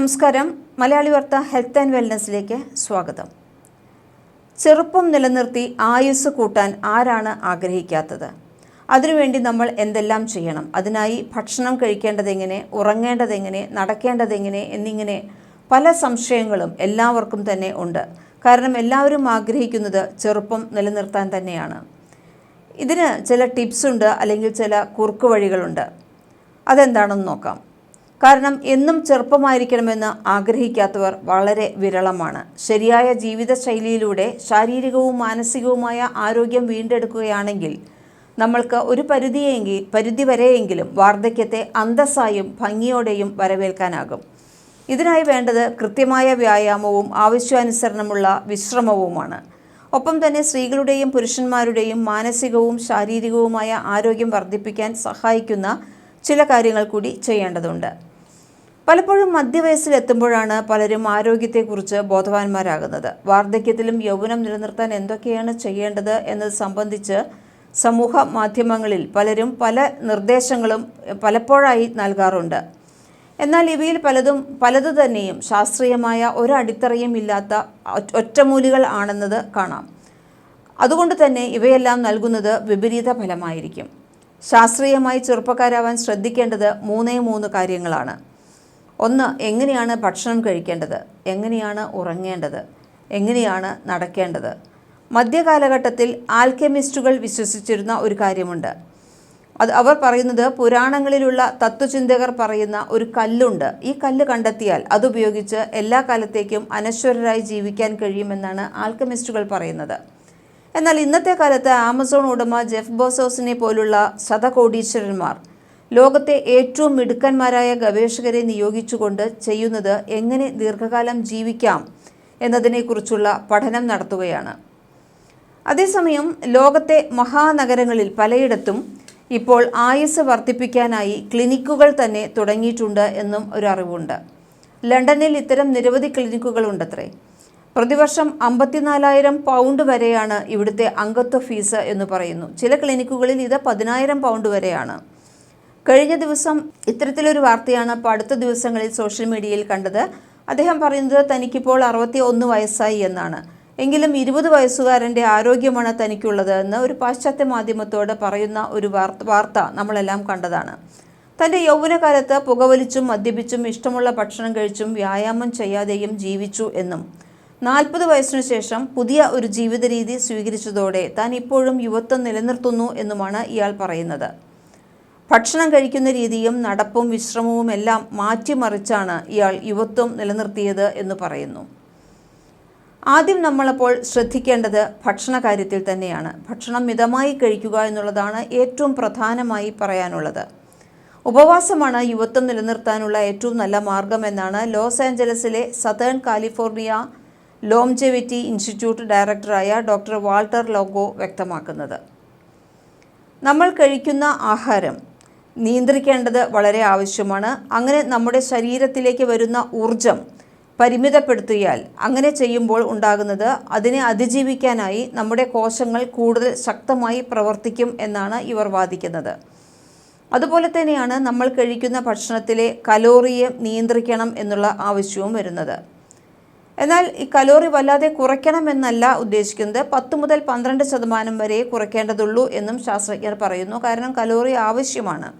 നമസ്കാരം. മലയാളി വാർത്ത health and വെൽനസ്സിലേക്ക് സ്വാഗതം. ചെറുപ്പം നിലനിർത്തി ആയുസ് കൂട്ടാൻ ആരാണ് ആഗ്രഹിക്കാത്തത്? അതിനുവേണ്ടി നമ്മൾ എന്തെല്ലാം ചെയ്യണം? അതിനായി ഭക്ഷണം കഴിക്കേണ്ടതെങ്ങനെ? ഉറങ്ങേണ്ടതെങ്ങനെ? നടക്കേണ്ടതെങ്ങനെ? എന്നിങ്ങനെ പല സംശയങ്ങളും എല്ലാവർക്കും തന്നെ ഉണ്ട്. കാരണം എല്ലാവരും ആഗ്രഹിക്കുന്നത് ചെറുപ്പം നിലനിർത്താൻ തന്നെയാണ്. ഇതിന് ചില ടിപ്സ് ഉണ്ട് അല്ലെങ്കിൽ ചില കുറുക്ക് വഴികളുണ്ട്. അതെന്താണെന്ന് നോക്കാം. കാരണം എന്നും ചെറുപ്പമായിരിക്കണമെന്ന് ആഗ്രഹിക്കാത്തവർ വളരെ വിരളമാണ്. ശരിയായ ജീവിതശൈലിയിലൂടെ ശാരീരികവും മാനസികവുമായ ആരോഗ്യം വീണ്ടെടുക്കുകയാണെങ്കിൽ നമ്മൾക്ക് ഒരു പരിധിയെങ്കിൽ പരിധി വരെയെങ്കിലും വാർദ്ധക്യത്തെ അന്തസ്സായും ഭംഗിയോടെയും വരവേൽക്കാനാകും. ഇതിനായി വേണ്ടത് കൃത്യമായ വ്യായാമവും ആവശ്യാനുസരണമുള്ള വിശ്രമവുമാണ്. ഒപ്പം തന്നെ സ്ത്രീകളുടെയും പുരുഷന്മാരുടെയും മാനസികവും ശാരീരികവുമായ ആരോഗ്യം വർദ്ധിപ്പിക്കാൻ സഹായിക്കുന്ന ചില കാര്യങ്ങൾ കൂടി ചെയ്യേണ്ടതുണ്ട്. പലപ്പോഴും മധ്യവയസ്സിലെത്തുമ്പോഴാണ് പലരും ആരോഗ്യത്തെക്കുറിച്ച് ബോധവാന്മാരാകുന്നത്. വാർദ്ധക്യത്തിലും യൗവനം നിലനിർത്താൻ എന്തൊക്കെയാണ് ചെയ്യേണ്ടത് എന്നത് സംബന്ധിച്ച് സമൂഹ മാധ്യമങ്ങളിൽ പലരും പല നിർദ്ദേശങ്ങളും പലപ്പോഴായി നൽകാറുണ്ട്. എന്നാൽ ഇവയിൽ പലതും പലതു തന്നെയും ശാസ്ത്രീയമായ ഒരു ഇല്ലാത്ത ഒറ്റമൂലികൾ ആണെന്നത് കാണാം. അതുകൊണ്ട് തന്നെ ഇവയെല്ലാം നൽകുന്നത് വിപരീത ഫലമായിരിക്കും. ശാസ്ത്രീയമായി ചെറുപ്പക്കാരാവാൻ ശ്രദ്ധിക്കേണ്ടത് മൂന്നേ മൂന്ന് കാര്യങ്ങളാണ്. ഒന്ന് എങ്ങനെയാണ് ഭക്ഷണം കഴിക്കേണ്ടത്? എങ്ങനെയാണ് ഉറങ്ങേണ്ടത്? എങ്ങനെയാണ് നടക്കേണ്ടത്? മധ്യകാലഘട്ടത്തിൽ ആൽക്കെമിസ്റ്റുകൾ വിശ്വസിച്ചിരുന്ന ഒരു കാര്യമുണ്ട്. അത് അവർ പറയുന്നത് പുരാണങ്ങളിലുള്ള തത്വചിന്തകർ പറയുന്ന ഒരു കല്ലുണ്ട്. ഈ കല്ല് കണ്ടെത്തിയാൽ അതുപയോഗിച്ച് എല്ലാ കാലത്തേക്കും അനശ്വരരായി ജീവിക്കാൻ കഴിയുമെന്നാണ് ആൽക്കമിസ്റ്റുകൾ പറയുന്നത്. എന്നാൽ ഇന്നത്തെ കാലത്ത് ആമസോൺ ഉടമ ജെഫ് ബോസോസിനെ പോലുള്ള ശതകോടീശ്വരന്മാർ ലോകത്തെ ഏറ്റവും മിടുക്കന്മാരായ ഗവേഷകരെ നിയോഗിച്ചുകൊണ്ട് ചെയ്യുന്നത് എങ്ങനെ ദീർഘകാലം ജീവിക്കാം എന്നതിനെക്കുറിച്ചുള്ള പഠനം നടത്തുകയാണ്. അതേസമയം ലോകത്തെ മഹാനഗരങ്ങളിൽ പലയിടത്തും ഇപ്പോൾ ആയുസ് വർദ്ധിപ്പിക്കാനായി ക്ലിനിക്കുകൾ തന്നെ തുടങ്ങിയിട്ടുണ്ട് എന്നും ഒരു അറിവുണ്ട് ലണ്ടനിൽ ഇത്തരം നിരവധി ക്ലിനിക്കുകളുണ്ടത്രേ. പ്രതിവർഷം അമ്പത്തിനാലായിരം പൗണ്ട് വരെയാണ് ഇവിടുത്തെ അംഗത്വ ഫീസ് എന്ന് പറയുന്നു. ചില ക്ലിനിക്കുകളിൽ ഇത് പതിനായിരം പൗണ്ട് വരെയാണ്. കഴിഞ്ഞ ദിവസം ഇത്തരത്തിലൊരു വാർത്തയാണ് അപ്പോൾ അടുത്ത ദിവസങ്ങളിൽ സോഷ്യൽ മീഡിയയിൽ കണ്ടത്. അദ്ദേഹം പറയുന്നത് തനിക്കിപ്പോൾ അറുപത്തി ഒന്ന് വയസ്സായി എന്നാണ്. എങ്കിലും ഇരുപത് വയസ്സുകാരന്റെ ആരോഗ്യമാണ് തനിക്കുള്ളത് എന്ന് ഒരു പാശ്ചാത്യ മാധ്യമത്തോട് പറയുന്ന ഒരു വാർത്ത വാർത്ത നമ്മളെല്ലാം കണ്ടതാണ്. തന്റെ യൗവനകാലത്ത് പുകവലിച്ചും മദ്യപിച്ചും ഇഷ്ടമുള്ള ഭക്ഷണം കഴിച്ചും വ്യായാമം ചെയ്യാതെയും ജീവിച്ചു എന്നും. നാൽപ്പത് വയസ്സിനു ശേഷം പുതിയ ഒരു ജീവിത രീതി സ്വീകരിച്ചതോടെ താൻ ഇപ്പോഴും യുവത്വം നിലനിർത്തുന്നു എന്നുമാണ് ഇയാൾ പറയുന്നത്. ഭക്ഷണം കഴിക്കുന്ന രീതിയും നടപ്പും വിശ്രമവും എല്ലാം മാറ്റിമറിച്ചാണ് ഇയാൾ യുവത്വം നിലനിർത്തിയത് എന്ന് പറയുന്നു. ആദ്യം നമ്മളപ്പോൾ ശ്രദ്ധിക്കേണ്ടത് ഭക്ഷണ കാര്യത്തിൽ തന്നെയാണ്. ഭക്ഷണം മിതമായി കഴിക്കുക എന്നുള്ളതാണ് ഏറ്റവും പ്രധാനമായി പറയാനുള്ളത്. ഉപവാസമാണ് യുവത്വം നിലനിർത്താനുള്ള ഏറ്റവും നല്ല മാർഗമെന്നാണ് ലോസ് ആഞ്ചലസിലെ സതേൺ കാലിഫോർണിയ ലോംജെവിറ്റി ഇൻസ്റ്റിറ്റ്യൂട്ട് ഡയറക്ടറായ ഡോക്ടർ വാൾട്ടർ ലോഗോ വ്യക്തമാക്കുന്നത്. നമ്മൾ കഴിക്കുന്ന ആഹാരം നിയന്ത്രിക്കേണ്ടത് വളരെ ആവശ്യമാണ്. അങ്ങനെ നമ്മുടെ ശരീരത്തിലേക്ക് വരുന്ന ഊർജം പരിമിതപ്പെടുത്തിയാൽ അങ്ങനെ ചെയ്യുമ്പോൾ ഉണ്ടാകുന്നത് അതിനെ അതിജീവിക്കാനായി നമ്മുടെ കോശങ്ങൾ കൂടുതൽ ശക്തമായി പ്രവർത്തിക്കും എന്നാണ് ഇവർ വാദിക്കുന്നത്. അതുപോലെ തന്നെയാണ് നമ്മൾ കഴിക്കുന്ന ഭക്ഷണത്തിലെ കലോറിയെ നിയന്ത്രിക്കണം എന്നുള്ള ആവശ്യവും വരുന്നത്. എന്നാൽ ഈ കലോറി വല്ലാതെ കുറയ്ക്കണമെന്നല്ല ഉദ്ദേശിക്കുന്നത്. പത്ത് മുതൽ പന്ത്രണ്ട് ശതമാനം വരെ കുറയ്ക്കേണ്ടതുള്ളൂ എന്നും ശാസ്ത്രജ്ഞർ പറയുന്നു. കാരണം കലോറി ആവശ്യമാണ്.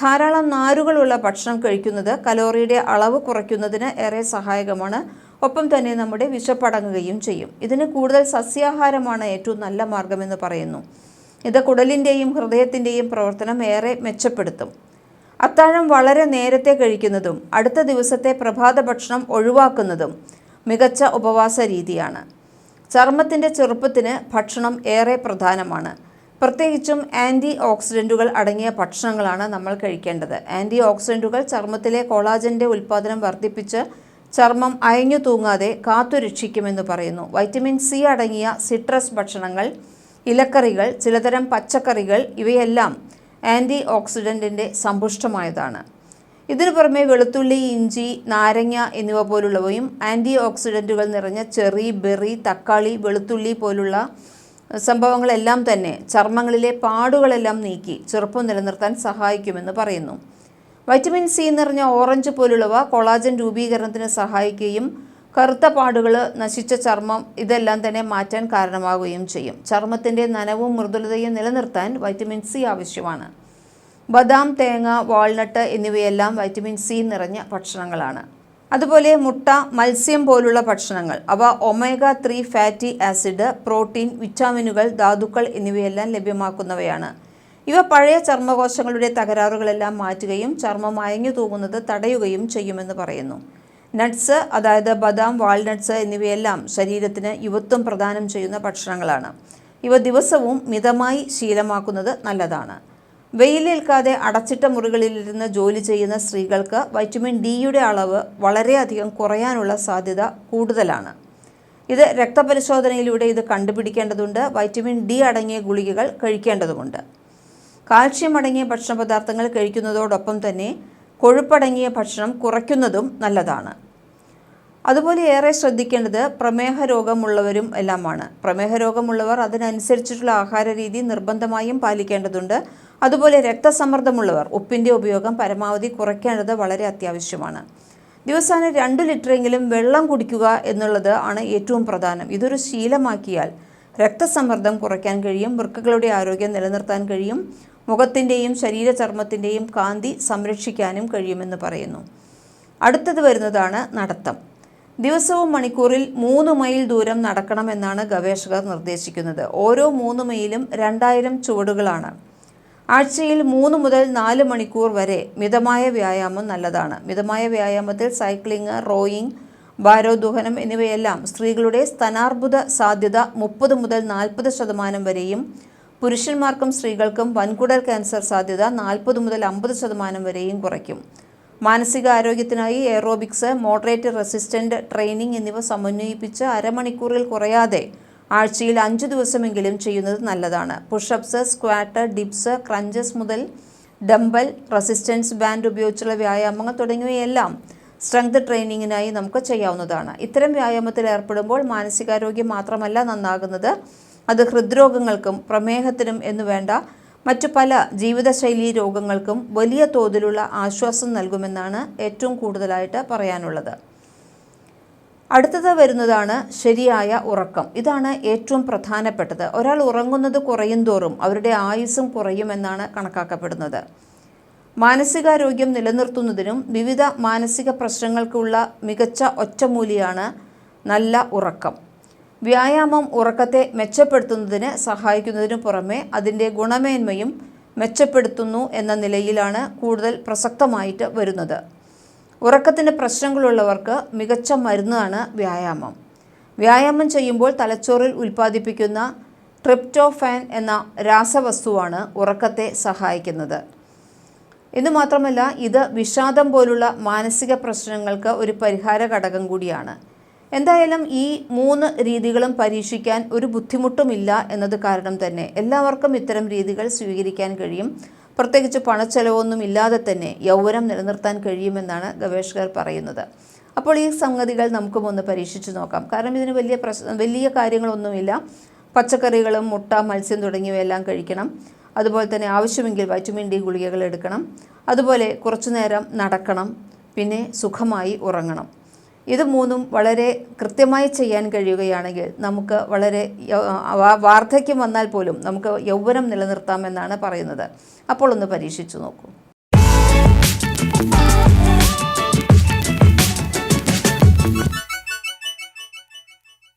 ധാരാളം നാരുകളുള്ള ഭക്ഷണം കഴിക്കുന്നത് കലോറിയുടെ അളവ് കുറയ്ക്കുന്നതിന് ഏറെ സഹായകമാണ്. ഒപ്പം തന്നെ നമ്മുടെ വിശപ്പടങ്ങുകയും ചെയ്യും. ഇതിന് കൂടുതൽ സസ്യാഹാരമാണ് ഏറ്റവും നല്ല മാർഗമെന്ന് പറയുന്നു. ഇത് കുടലിന്റെയും ഹൃദയത്തിന്റെയും പ്രവർത്തനം ഏറെ മെച്ചപ്പെടുത്തും. അത്താഴം വളരെ നേരത്തെ കഴിക്കുന്നതും അടുത്ത ദിവസത്തെ പ്രഭാത ഭക്ഷണം ഒഴിവാക്കുന്നതും മികച്ച ഉപവാസ രീതിയാണ് ചർമ്മത്തിന്റെ ചെറുപ്പത്തിന് ഭക്ഷണം ഏറെ പ്രധാനമാണ്. പ്രത്യേകിച്ചും ആന്റി ഓക്സിഡന്റുകൾ അടങ്ങിയ ഭക്ഷണങ്ങളാണ് നമ്മൾ കഴിക്കേണ്ടത്. ആന്റി ഓക്സിഡന്റുകൾ ചർമ്മത്തിലെ കൊളാജന്റെ ഉൽപ്പാദനം വർദ്ധിപ്പിച്ച് ചർമ്മം അയഞ്ഞു തൂങ്ങാതെ കാത്തുരക്ഷിക്കുമെന്ന് പറയുന്നു. വൈറ്റമിൻ സി അടങ്ങിയ സിട്രസ് ഭക്ഷണങ്ങൾ ഇലക്കറികൾ ചിലതരം പച്ചക്കറികൾ ഇവയെല്ലാം ആന്റി ഓക്സിഡന്റിന്റെ സമ്പുഷ്ടമായതാണ്. ഇതിനു പുറമെ വെളുത്തുള്ളി ഇഞ്ചി നാരങ്ങ എന്നിവ പോലുള്ളവയും ആന്റി ഓക്സിഡന്റുകൾ നിറഞ്ഞ ചെറി ബെറി തക്കാളി വെളുത്തുള്ളി പോലുള്ള സംഭവങ്ങളെല്ലാം തന്നെ ചർമ്മങ്ങളിലെ പാടുകളെല്ലാം നീക്കി ചെറുപ്പം നിലനിർത്താൻ സഹായിക്കുമെന്ന് പറയുന്നു. വൈറ്റമിൻ സി നിറഞ്ഞ ഓറഞ്ച് പോലുള്ളവ കൊളാജൻ രൂപീകരണത്തിന് സഹായിക്കുകയും കറുത്ത പാടുകൾ നശിച്ച ചർമ്മം ഇതെല്ലാം തന്നെ മാറ്റാൻ കാരണമാവുകയും ചെയ്യും. ചർമ്മത്തിന്റെ നനവും മൃദുലതയും നിലനിർത്താൻ വൈറ്റമിൻ സി ആവശ്യമാണ്. ബദാം തേങ്ങ വാൾനട്ട് എന്നിവയെല്ലാം വൈറ്റമിൻ സി നിറഞ്ഞ ഭക്ഷണങ്ങളാണ്. അതുപോലെ മുട്ട മത്സ്യം പോലുള്ള ഭക്ഷണങ്ങൾ അവ omega three fatty acid protein വിറ്റാമിനുകൾ ധാതുക്കൾ എന്നിവയെല്ലാം ലഭ്യമാക്കുന്നവയാണ്. ഇവ പഴയ ചർമ്മകോശങ്ങളുടെ തകരാറുകളെല്ലാം മാറ്റുകയും ചർമ്മം അയഞ്ഞു തൂങ്ങുന്നത് തടയുകയും ചെയ്യുമെന്ന് പറയുന്നു. നട്ട്സ് അതായത് ബദാം വാൾനട്ട്സ് എന്നിവയെല്ലാം ശരീരത്തിന് യുവത്വം പ്രദാനം ചെയ്യുന്ന ഭക്ഷണങ്ങളാണ്. ഇവ ദിവസവും മിതമായി ശീലമാക്കുന്നത് നല്ലതാണ്. വെയിലേൽക്കാതെ അടച്ചിട്ട മുറികളിലിരുന്ന് ജോലി ചെയ്യുന്ന സ്ത്രീകൾക്ക് വൈറ്റമിൻ ഡിയുടെ അളവ് വളരെയധികം കുറയാനുള്ള സാധ്യത കൂടുതലാണ്. ഇത് രക്തപരിശോധനയിലൂടെ ഇത് കണ്ടുപിടിക്കേണ്ടതുണ്ട്. വൈറ്റമിൻ ഡി അടങ്ങിയ ഗുളികകൾ കഴിക്കേണ്ടതുണ്ട്. കാൽഷ്യം അടങ്ങിയ ഭക്ഷണപദാർത്ഥങ്ങൾ കഴിക്കുന്നതോടൊപ്പം തന്നെ കൊഴുപ്പടങ്ങിയ ഭക്ഷണം കുറയ്ക്കുന്നതും നല്ലതാണ്. അതുപോലെ ഏറെ ശ്രദ്ധിക്കേണ്ടത് പ്രമേഹ രോഗമുള്ളവരും എല്ലാമാണ്. പ്രമേഹ രോഗമുള്ളവർ അതിനനുസരിച്ചിട്ടുള്ള ആഹാര രീതി നിർബന്ധമായും പാലിക്കേണ്ടതുണ്ട്. അതുപോലെ രക്തസമ്മർദ്ദമുള്ളവർ ഉപ്പിന്റെ ഉപയോഗം പരമാവധി കുറയ്ക്കേണ്ടത് വളരെ അത്യാവശ്യമാണ്. ദിവസാന രണ്ട് ലിറ്ററെങ്കിലും വെള്ളം കുടിക്കുക എന്നുള്ളത് ആണ് ഏറ്റവും പ്രധാനം. ഇതൊരു ശീലമാക്കിയാൽ രക്തസമ്മർദ്ദം കുറയ്ക്കാൻ കഴിയും വൃക്കകളുടെ ആരോഗ്യം നിലനിർത്താൻ കഴിയും മുഖത്തിന്റെയും ശരീരചർമ്മത്തിന്റെയും കാന്തി സംരക്ഷിക്കാനും കഴിയുമെന്ന് പറയുന്നു. അടുത്തത് വരുന്നതാണ് നടത്തം. ദിവസവും മണിക്കൂറിൽ മൂന്ന് മൈൽ ദൂരം നടക്കണമെന്നാണ് ഗവേഷകർ നിർദ്ദേശിക്കുന്നത്. ഓരോ മൂന്ന് മൈലും രണ്ടായിരം ചുവടുകളാണ്. ആഴ്ചയിൽ മൂന്ന് മുതൽ നാല് മണിക്കൂർ വരെ മിതമായ വ്യായാമം നല്ലതാണ്. മിതമായ വ്യായാമത്തിൽ സൈക്ലിംഗ് റോയിങ് ഭാരോദ്വഹനം എന്നിവയെല്ലാം സ്ത്രീകളുടെ സ്തനാർബുദ സാധ്യത മുപ്പത് മുതൽ നാൽപ്പത് ശതമാനം വരെയും പുരുഷന്മാർക്കും സ്ത്രീകൾക്കും വൻകുടൽ ക്യാൻസർ സാധ്യത നാൽപ്പത് മുതൽ അമ്പത് ശതമാനം വരെയും കുറയ്ക്കും. മാനസികാരോഗ്യത്തിനായി എയറോബിക്സ് മോഡറേറ്റ് റെസിസ്റ്റന്റ് ട്രെയിനിങ് എന്നിവ സമന്വയിപ്പിച്ച് അരമണിക്കൂറിൽ കുറയാതെ ആഴ്ചയിൽ അഞ്ച് ദിവസമെങ്കിലും ചെയ്യുന്നത് നല്ലതാണ്. പുഷപ്സ് സ്ക്വാറ്റ് ഡിപ്സ് ക്രഞ്ചസ് മുതൽ ഡംബൽ റെസിസ്റ്റൻസ് ബാൻഡ് ഉപയോഗിച്ചുള്ള വ്യായാമങ്ങൾ തുടങ്ങിയവയെല്ലാം സ്ട്രെങ്ത് ട്രെയിനിങ്ങിനായി നമുക്ക് ചെയ്യാവുന്നതാണ്. ഇത്തരം വ്യായാമത്തിൽ ഏർപ്പെടുമ്പോൾ മാനസികാരോഗ്യം മാത്രമല്ല നന്നാകുന്നത്. അത് ഹൃദ്രോഗങ്ങൾക്കും പ്രമേഹത്തിനും എന്നു വേണ്ട മറ്റു പല ജീവിതശൈലി രോഗങ്ങൾക്കും വലിയ തോതിലുള്ള ആശ്വാസം നൽകുമെന്നാണ് ഏറ്റവും കൂടുതലായിട്ട് പറയാനുള്ളത്. അടുത്തത് വരുന്നതാണ് ശരിയായ ഉറക്കം. ഇതാണ് ഏറ്റവും പ്രധാനപ്പെട്ടത്. ഒരാൾ ഉറങ്ങുന്നത് കുറയും തോറും അവരുടെ ആയുസ്സും കുറയുമെന്നാണ് കണക്കാക്കപ്പെടുന്നത്. മാനസികാരോഗ്യം നിലനിർത്തുന്നതിനും വിവിധ മാനസിക പ്രശ്നങ്ങൾക്കുള്ള മികച്ച ഒറ്റമൂലിയാണ് നല്ല ഉറക്കം. വ്യായാമം ഉറക്കത്തെ മെച്ചപ്പെടുത്തുന്നതിന് സഹായിക്കുന്നതിനു പുറമെ അതിന്റെ ഗുണമേന്മയും മെച്ചപ്പെടുത്തുന്നു എന്ന നിലയിലാണ് കൂടുതൽ പ്രസക്തമായിട്ട് വരുന്നത്. ഉറക്കത്തിന് പ്രശ്നങ്ങളുള്ളവർക്ക് മികച്ച മരുന്നാണ് വ്യായാമം. വ്യായാമം ചെയ്യുമ്പോൾ തലച്ചോറിൽ ഉൽപ്പാദിപ്പിക്കുന്ന ട്രിപ്റ്റോഫാൻ എന്ന രാസവസ്തുവാണ് ഉറക്കത്തെ സഹായിക്കുന്നത്. എന്ന് മാത്രമല്ല ഇത് വിഷാദം പോലുള്ള മാനസിക പ്രശ്നങ്ങൾക്ക് ഒരു പരിഹാര ഘടകം കൂടിയാണ്. എന്തായാലും ഈ മൂന്ന് രീതികളും പരീക്ഷിക്കാൻ ഒരു ബുദ്ധിമുട്ടുമില്ല എന്നത് കാരണം തന്നെ എല്ലാവർക്കും ഇത്തരം രീതികൾ സ്വീകരിക്കാൻ കഴിയും. പ്രത്യേകിച്ച് പണച്ചെലവൊന്നും ഇല്ലാതെ തന്നെ യൗവനം നിലനിർത്താൻ കഴിയുമെന്നാണ് ഗവേഷകർ പറയുന്നത്. അപ്പോൾ ഈ സംഗതികൾ നമുക്കും ഒന്ന് പരീക്ഷിച്ചു നോക്കാം. കാരണം ഇതിന് വലിയ പ്രശ്ന വലിയ കാര്യങ്ങളൊന്നുമില്ല. പച്ചക്കറികളും മുട്ട മത്സ്യം തുടങ്ങിയവയെല്ലാം കഴിക്കണം. അതുപോലെ തന്നെ ആവശ്യമെങ്കിൽ വൈറ്റമിൻ ഡി ഗുളികകൾ എടുക്കണം. അതുപോലെ കുറച്ചു നേരം നടക്കണം. പിന്നെ സുഖമായി ഉറങ്ങണം. ഇത് മൂന്നും വളരെ കൃത്യമായി ചെയ്യാൻ കഴിയുകയാണെങ്കിൽ നമുക്ക് വളരെ വാർദ്ധക്യം വന്നാൽ പോലും നമുക്ക് യൗവനം നിലനിർത്താമെന്നാണ് പറയുന്നത്. അപ്പോൾ ഒന്ന് പരീക്ഷിച്ചു നോക്കൂ.